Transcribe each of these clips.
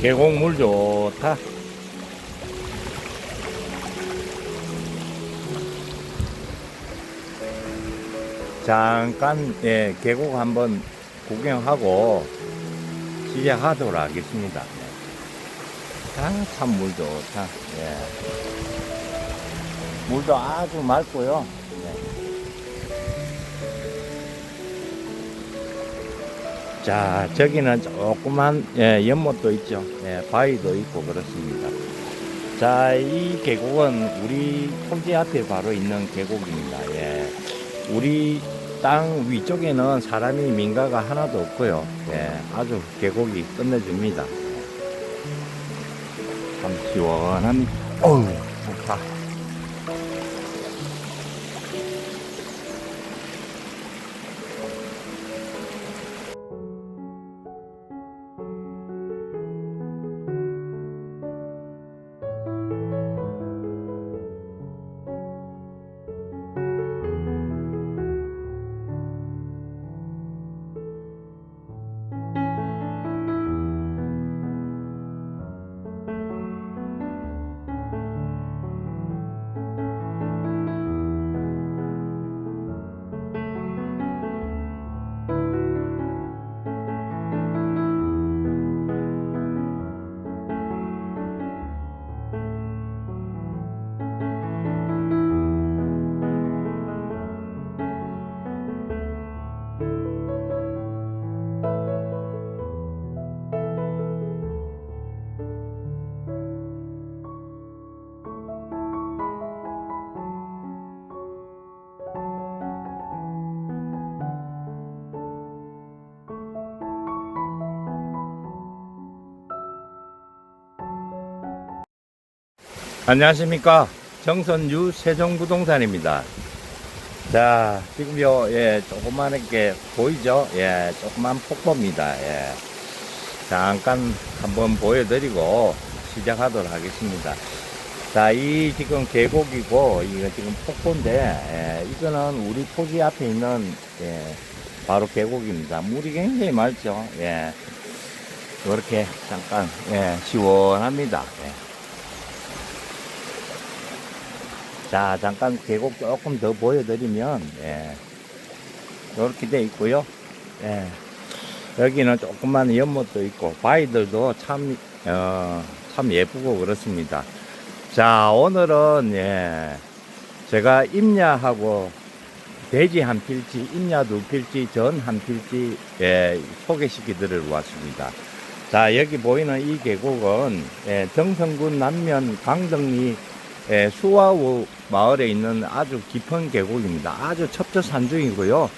계곡물 좋다. 잠깐 예, 계곡 한번 구경하고 시작하도록 하겠습니다. 아, 참 물 좋다. 예. 물도 아주 맑고요. 자, 저기는 조그만 예, 연못도 있죠. 예, 바위도 있고 그렇습니다. 자, 이 계곡은 우리 토지 앞에 바로 있는 계곡입니다. 예. 우리 땅 위쪽에는 사람이 민가가 하나도 없고요. 예, 아주 계곡이 끝내줍니다. 참 시원합니다. 어우, 좋다. 안녕하십니까. 정선유 세종부동산입니다. 자, 지금요, 예, 조그만하게 보이죠? 예, 조그만 폭포입니다. 예. 잠깐 한번 보여드리고 시작하도록 하겠습니다. 자, 이 지금 계곡이고, 이거 지금 폭포인데, 예, 이거는 우리 토지 앞에 있는, 예, 바로 계곡입니다. 물이 굉장히 맑죠? 예. 이렇게 잠깐, 예, 시원합니다. 예. 자, 잠깐 계곡 조금 더 보여드리면, 예. 이렇게 돼 있고요. 예. 여기는 조그만 연못도 있고, 바위들도 참, 어, 참 예쁘고 그렇습니다. 자, 오늘은, 예. 제가 임야하고 돼지 한 필지, 임야 두 필지, 전 한 필지, 예, 소개시켜 드리러 왔습니다. 자, 여기 보이는 이 계곡은, 예, 정성군 남면 강등리 예, 수화우 마을에 있는 아주 깊은 계곡입니다. 아주 첩첩산중이고요.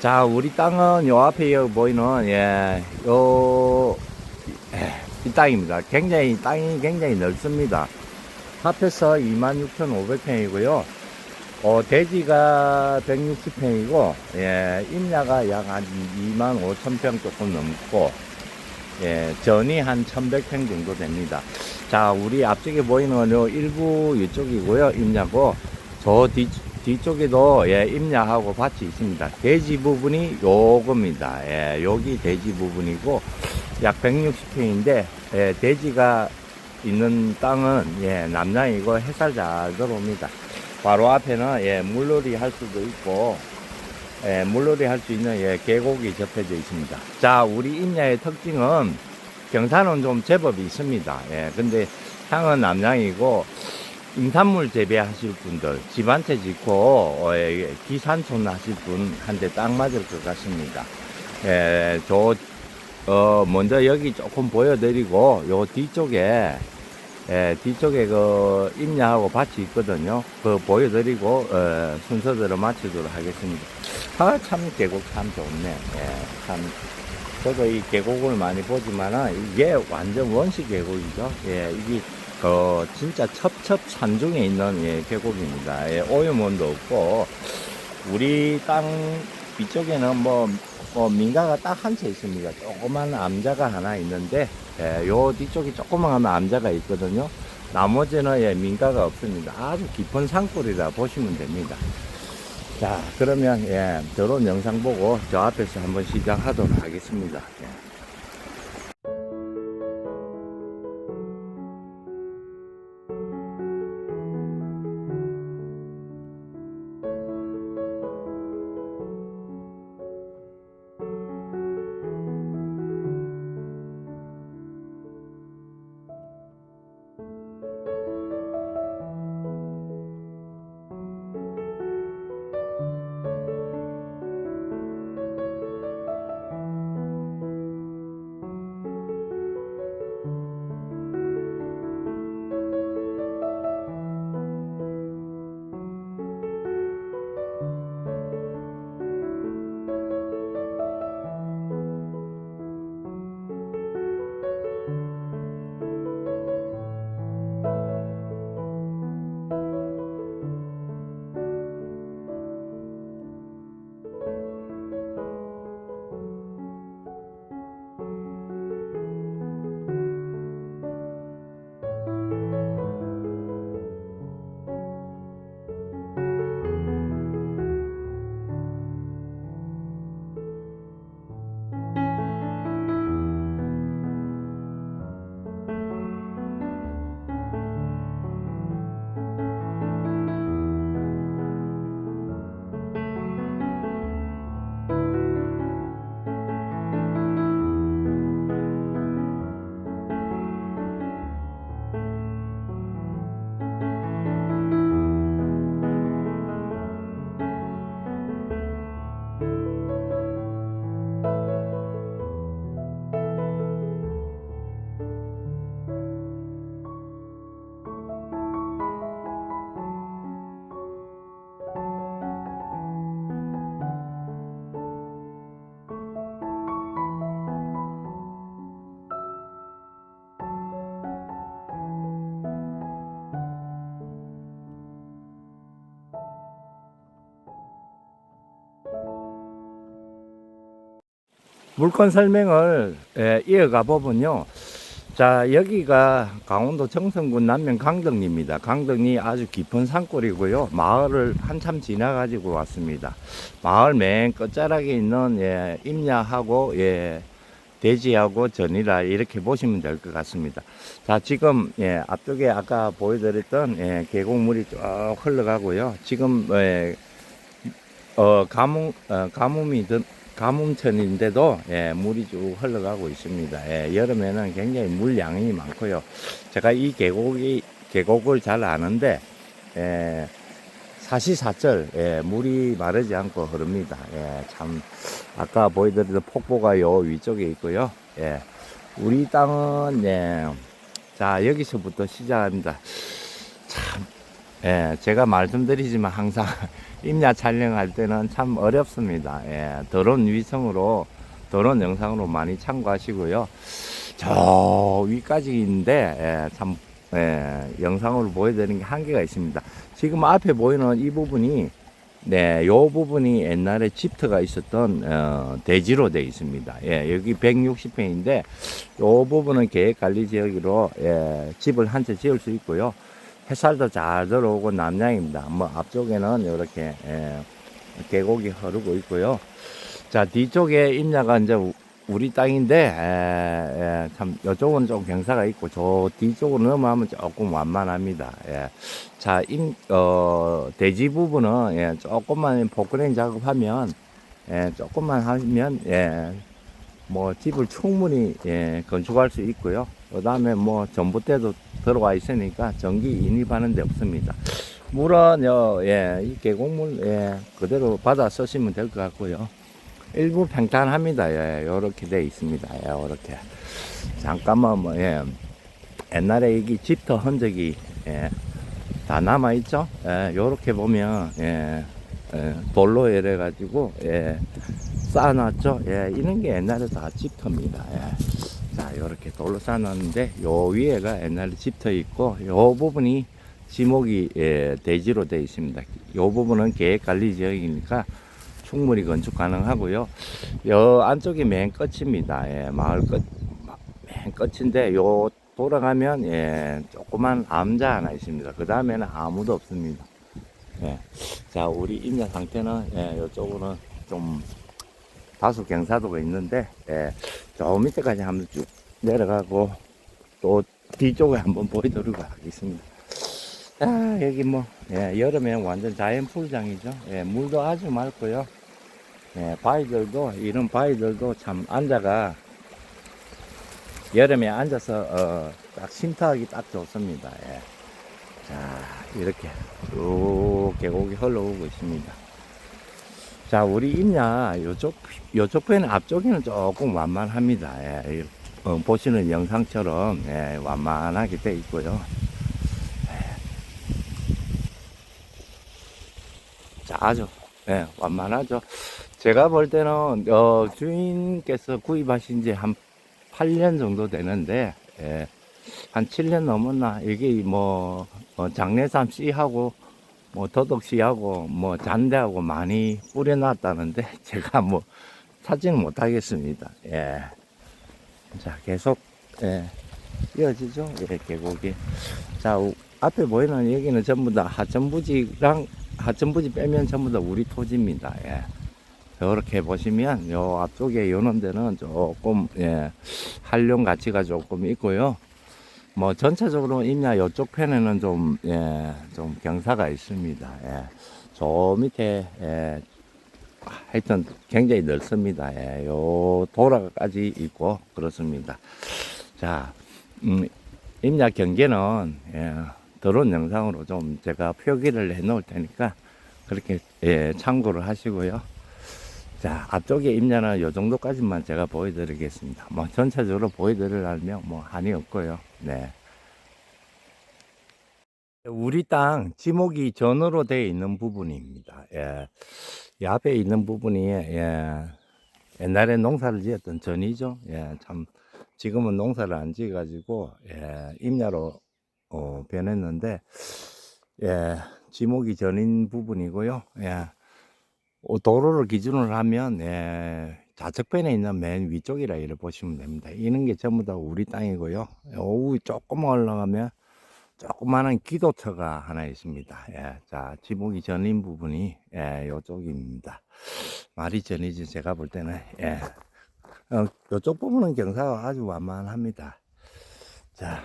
자, 우리 땅은 요 앞에 보이는 예, 요, 예, 이 땅입니다. 굉장히 땅이 굉장히 넓습니다. 합해서 26,500평이고요. 어, 돼지가 160평이고, 예, 임야가 약 한 25,000평 조금 넘고, 예, 전이 한 1100평 정도 됩니다. 자, 우리 앞쪽에 보이는 건요 일부 이쪽이고요. 임야고, 저 뒤, 뒤쪽에도, 예, 임야하고 밭이 있습니다. 돼지 부분이 요겁니다. 예, 여기 돼지 부분이고, 약 160평인데, 예, 돼지가 있는 땅은, 예, 남양이고 햇살 잘 들어옵니다. 바로 앞에는, 예, 물놀이 할 수도 있고, 예, 물놀이 할 수 있는 예, 계곡이 접해져 있습니다. 자, 우리 임야의 특징은 경사는 좀 제법 있습니다. 예, 근데 향은 남양이고 임산물 재배하실 분들, 집 한 채 짓고 어, 예, 기산촌 하실 분한테 딱 맞을 것 같습니다. 예, 저 어, 먼저 여기 조금 보여드리고 요 뒤쪽에 예, 뒤쪽에 그 임야하고 밭이 있거든요. 그 보여드리고 어, 순서대로 마치도록 하겠습니다. 아, 참 계곡 참 좋네. 예, 참. 저도 이 계곡을 많이 보지만은 이게 완전 원시 계곡이죠. 예, 이게 어, 진짜 첩첩 산 중에 있는 예, 계곡입니다. 예, 오염원도 없고 우리 땅 이쪽에는 뭐, 뭐 민가가 딱 한 채 있습니다. 조그만 암자가 하나 있는데 예, 요 뒤쪽이 조그만 암자가 있거든요. 나머지는 예, 민가가 없습니다. 아주 깊은 산골이라 보시면 됩니다. 자, 그러면, 예, 더러운 영상 보고 저 앞에서 한번 시작하도록 하겠습니다. 예. 물건 설명을 예, 이어가 보면요. 자, 여기가 강원도 정선군 남면 강덕리입니다. 강덕리 아주 깊은 산골이고요. 마을을 한참 지나가지고 왔습니다. 마을 맨 끝자락에 있는 예, 임야하고 예, 돼지하고 전이라 이렇게 보시면 될 것 같습니다. 자, 지금 예, 앞쪽에 아까 보여드렸던 예, 계곡물이 쭉 흘러가고요. 지금 예, 어, 가뭄 어, 가뭄이 든 가뭄천인데도 예, 물이 쭉 흘러가고 있습니다. 예, 여름에는 굉장히 물량이 많고요. 제가 이 계곡이 계곡을 잘 아는데 예, 사시사철 예, 물이 마르지 않고 흐릅니다. 예, 참 아까 보여드렸던 폭포가 요 위쪽에 있고요. 예, 우리 땅은 예, 자 여기서부터 시작합니다. 참 예, 제가 말씀드리지만 항상 임야 촬영할 때는 참 어렵습니다. 예, 드론 위성으로 드론 영상으로 많이 참고하시고요. 저 위까지 있는데 예, 참 예, 영상으로 보여드리는 게 한계가 있습니다. 지금 앞에 보이는 이 부분이 네, 요 부분이 옛날에 집터가 있었던 어, 대지로 되어 있습니다. 예, 여기 160평인데 요 부분은 계획관리 지역으로 예, 집을 한 채 지을 수 있고요. 햇살도 잘 들어오고 남양입니다. 뭐 앞쪽에는 이렇게 예, 계곡이 흐르고 있고요. 자 뒤쪽에 임야가 이제 우- 우리 땅인데 예, 예, 참 이쪽은 좀 경사가 있고 저 뒤쪽으로 넘어가면 조금 완만합니다. 예. 자, 임, 어, 대지 부분은 예, 조금만 포크레인 작업하면 예, 조금만 하면 예, 뭐 집을 충분히 예, 건축할 수 있고요. 그 다음에 뭐 전봇대도 들어와 있으니까 전기 인입하는 데 없습니다. 물은 요, 예, 이 계곡물 예, 그대로 받아 쓰시면 될 것 같고요. 일부 평탄합니다. 예, 요렇게 돼 있습니다. 예, 요렇게. 잠깐만 뭐 예. 옛날에 여기 집터 흔적이 예, 다 남아 있죠. 예, 요렇게 보면 예, 예, 돌로 이래 가지고 예, 쌓아놨죠. 예, 이런 게 옛날에 다 집터입니다. 예. 자, 요렇게 돌로 쌓아놨는데 요 위에가 옛날에 집터 있고 요 부분이 지목이 예, 대지로 되어 있습니다. 요 부분은 계획관리 지역이니까 충분히 건축 가능하고요. 요 안쪽이 맨 끝입니다. 예, 마을 끝, 마- 맨 끝인데 요 돌아가면 예, 조그만 암자 하나 있습니다. 그 다음에는 아무도 없습니다. 예. 자, 우리 임야 상태는 예, 요쪽으로는 좀 다소 경사도가 있는데 예, 저 밑에까지 한번 쭉 내려가고 또 뒤쪽에 한번 보여드리고 하겠습니다. 아, 여기 뭐 예, 여름에 완전 자연 풀장이죠. 예, 물도 아주 맑고요. 예, 바위들도 이런 바위들도 참 앉아가 여름에 앉아서 어, 딱 쉼터하기 딱 좋습니다. 예. 자 이렇게 쭉 계곡이 흘러오고 있습니다. 자 우리 임야 요쪽 요쪽 편은 앞쪽에는 조금 완만합니다. 예. 이, 어, 보시는 영상처럼 예, 완만하게 돼 있고요. 예. 자 아주 예, 완만하죠. 제가 볼 때는 어, 주인께서 구입하신 지 한 8년 정도 되는데 예, 한 7년 넘었나 이게 뭐 어, 장례삼 씨하고 뭐 더덕 씨하고 뭐 잔대하고 많이 뿌려놨다는데 제가 뭐 찾지는 못하겠습니다. 예. 자 계속 예, 이어지죠. 예, 계곡이. 자 우- 앞에 보이는 여기는 전부 다 하천부지랑 하천부지 빼면 전부 다 우리 토지입니다. 예. 이렇게 보시면 요 앞쪽에 요런 데는 조금 예, 한룡 가치가 조금 있고요. 뭐 전체적으로 임야 요쪽 편에는 좀, 예, 좀 경사가 있습니다. 예. 저 밑에, 예, 하여튼 굉장히 넓습니다. 예, 요 도라까지 있고 그렇습니다. 자, 음, 임야 경계는, 예, 드론 영상으로 좀 제가 표기를 해 놓을 테니까 그렇게, 예, 참고를 하시고요. 자, 앞쪽에 임야는 요 정도까지만 제가 보여드리겠습니다. 뭐, 전체적으로 보여드리려면 뭐, 한이 없고요. 네. 우리 땅 지목이 전으로 되어 있는 부분입니다. 예. 이 앞에 있는 부분이, 예. 옛날에 농사를 지었던 전이죠. 예. 참, 지금은 농사를 안 지어 가지고, 예. 임야로, 어, 변했는데, 예. 지목이 전인 부분이고요. 예. 어, 도로를 기준으로 하면 예, 좌측편에 있는 맨 위쪽이라 이렇게 보시면 됩니다. 이런 게 전부 다 우리 땅이고요. 오후 조금 올라가면 조그마한 기도터가 하나 있습니다. 예, 자, 지목이 전인 부분이, 예, 요쪽입니다. 말이 전이지, 제가 볼 때는, 예. 어, 요쪽 부분은 경사가 아주 완만합니다. 자,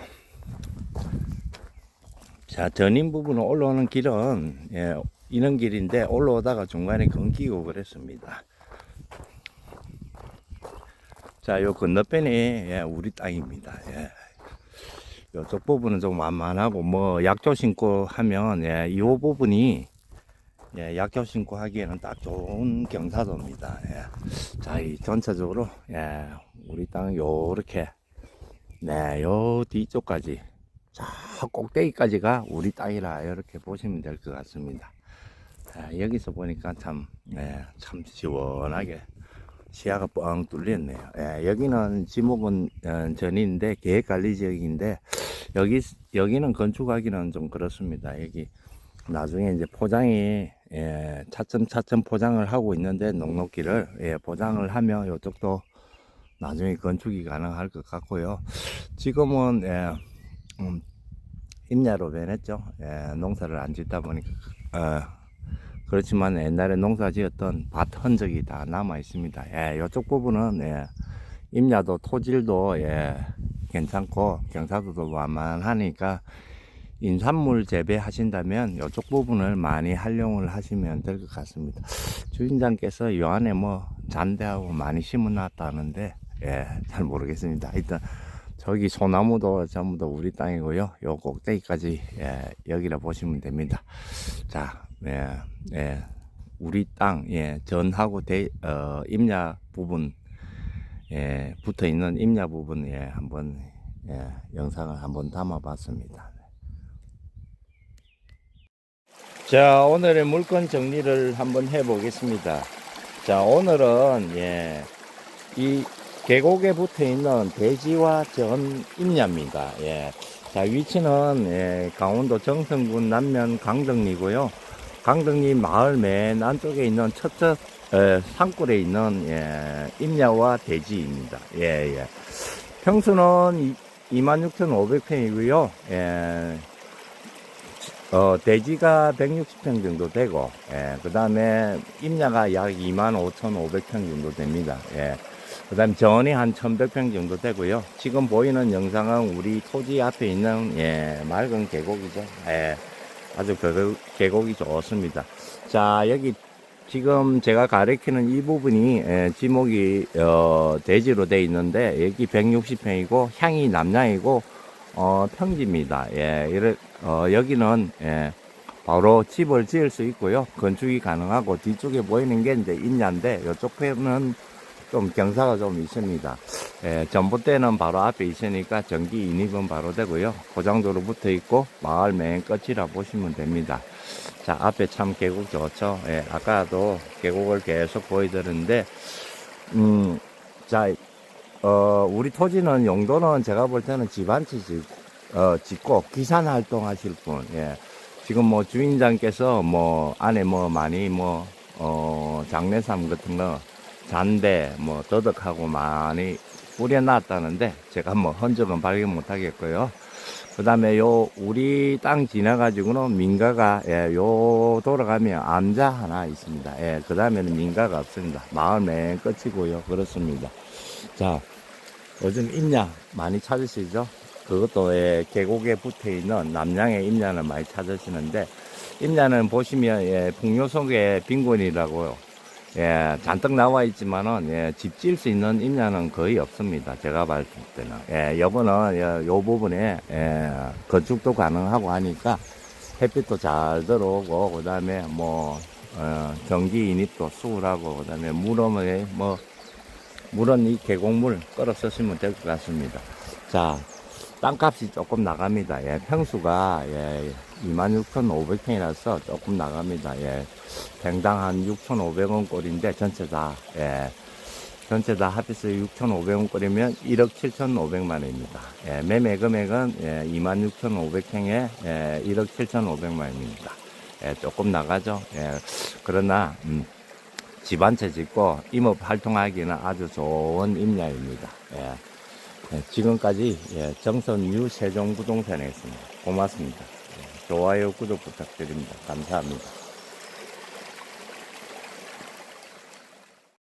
자, 전인 부분은 올라오는 길은, 예, 이런 길인데, 올라오다가 중간에 끊기고 그랬습니다. 자, 요 건너편이, 예, 우리 땅입니다. 예. 요쪽 부분은 좀 완만하고 뭐 약초 신고 하면 예, 이 부분이 예, 약초 신고 하기에는 딱 좋은 경사도입니다. 예. 자, 이 전체적으로 예, 우리 땅 요렇게 네, 요 뒤쪽까지 저 꼭대기까지가 우리 땅이라 이렇게 보시면 될 것 같습니다. 자, 여기서 보니까 참, 예, 참 시원하게 시야가 뻥 뚫렸네요. 예, 여기는 지목은 어, 전인데 계획관리 지역인데 여기 여기는 건축하기는 좀 그렇습니다. 여기 나중에 이제 포장이 예, 차츰 차츰 포장을 하고 있는데 농록기를 예, 포장을 하면 이쪽도 나중에 건축이 가능할 것 같고요. 지금은 예, 음, 임야로 변했죠. 예, 농사를 안 짓다 보니까 어, 그렇지만 옛날에 농사 지었던 밭 흔적이 다 남아 있습니다. 예, 이쪽 부분은 예, 임야도 토질도 예, 괜찮고 경사도도 완만하니까 인산물 재배하신다면 이쪽 부분을 많이 활용을 하시면 될 것 같습니다. 주인장께서 요 안에 뭐 잔대하고 많이 심어놨다는데 예, 잘 모르겠습니다. 일단 저기 소나무도 전부 다 우리 땅이고요. 요 꼭대기까지 예, 여기라 보시면 됩니다. 자, 예, 예, 우리 땅, 예, 전하고 대, 어, 임야 부분, 예, 붙어 있는 임야 부분, 예, 한번, 예, 영상을 한번 담아 봤습니다. 자, 오늘의 물건 정리를 한번 해 보겠습니다. 자, 오늘은, 예, 이 계곡에 붙어 있는 돼지와 전 임야입니다. 예. 자, 위치는, 예, 강원도 정선군 남면 강덕리고요. 강덕리 마을 맨 안쪽에 있는 첫째 에, 산골에 있는 예, 임야와 대지입니다. 예, 예. 평수는 26,500평이고요. 예, 어, 대지가 160평 정도 되고, 예, 그 다음에 임야가 약 25,500평 정도 됩니다. 예. 그 다음에 전이 한 1100평 정도 되고요. 지금 보이는 영상은 우리 토지 앞에 있는, 예, 맑은 계곡이죠. 예. 아주 그 계곡이 좋습니다. 자, 여기 지금 제가 가리키는 이 부분이 예, 지목이 어, 대지로 돼 있는데 여기 160평이고 향이 남향이고 어, 평지입니다. 예, 이래, 어, 여기는 예, 바로 집을 지을 수 있고요. 건축이 가능하고 뒤쪽에 보이는 게 이제 임야인데 이쪽 편은 좀 경사가 좀 있습니다. 예, 전봇대는 바로 앞에 있으니까 전기 인입은 바로 되고요. 고장도로 붙어 있고 마을 맨 끝이라 보시면 됩니다. 자, 앞에 참 계곡 좋죠. 예, 아까도 계곡을 계속 보여드렸는데, 음, 자, 어, 우리 토지는 용도는 제가 볼 때는 집안치 짓, 어, 짓고 기산 활동 하실 분, 예. 지금 뭐 주인장께서 뭐 안에 뭐 많이 뭐, 어, 장례삼 같은 거 잔대, 뭐, 더덕하고 많이 뿌려놨다는데, 제가 뭐, 흔적은 발견 못 하겠고요. 그 다음에 요, 우리 땅 지나가지고는 민가가, 예, 요 돌아가면 암자 하나 있습니다. 예, 그 다음에는 민가가 없습니다. 마을 맨 끝이고요. 그렇습니다. 자, 요즘 임야 많이 찾으시죠? 그것도 예, 계곡에 붙어 있는 남양의 임야를 많이 찾으시는데, 임야는 보시면, 예, 풍요 속의 빈곤이라고요. 예, 잔뜩 나와 있지만은, 예, 집 지을 수 있는 임야는 거의 없습니다. 제가 봤을 때는. 예, 요거는, 예, 요 부분에, 예, 건축도 가능하고 하니까 햇빛도 잘 들어오고, 그 다음에 뭐, 어, 전기 인입도 수월하고, 그 다음에 물음에 뭐, 물은 이 계곡물 끌어 쓰시면 될 것 같습니다. 자, 땅값이 조금 나갑니다. 예, 평수가, 예, 26,500평이라서 조금 나갑니다. 예, 평당 한 6,500원 꼴인데 전체 다, 예, 전체 다 합해서 6,500원 꼴이면 1억 7,500만 원입니다. 예, 매매 금액은 예, 26,500평에 예, 1억 7,500만 원입니다. 예, 조금 나가죠. 예, 그러나, 음, 집한채 짓고 임업 활동하기는 아주 좋은 임야입니다. 예. 예, 지금까지 예, 정선유 세종부동산이었습니다. 고맙습니다. 예, 좋아요, 구독 부탁드립니다. 감사합니다.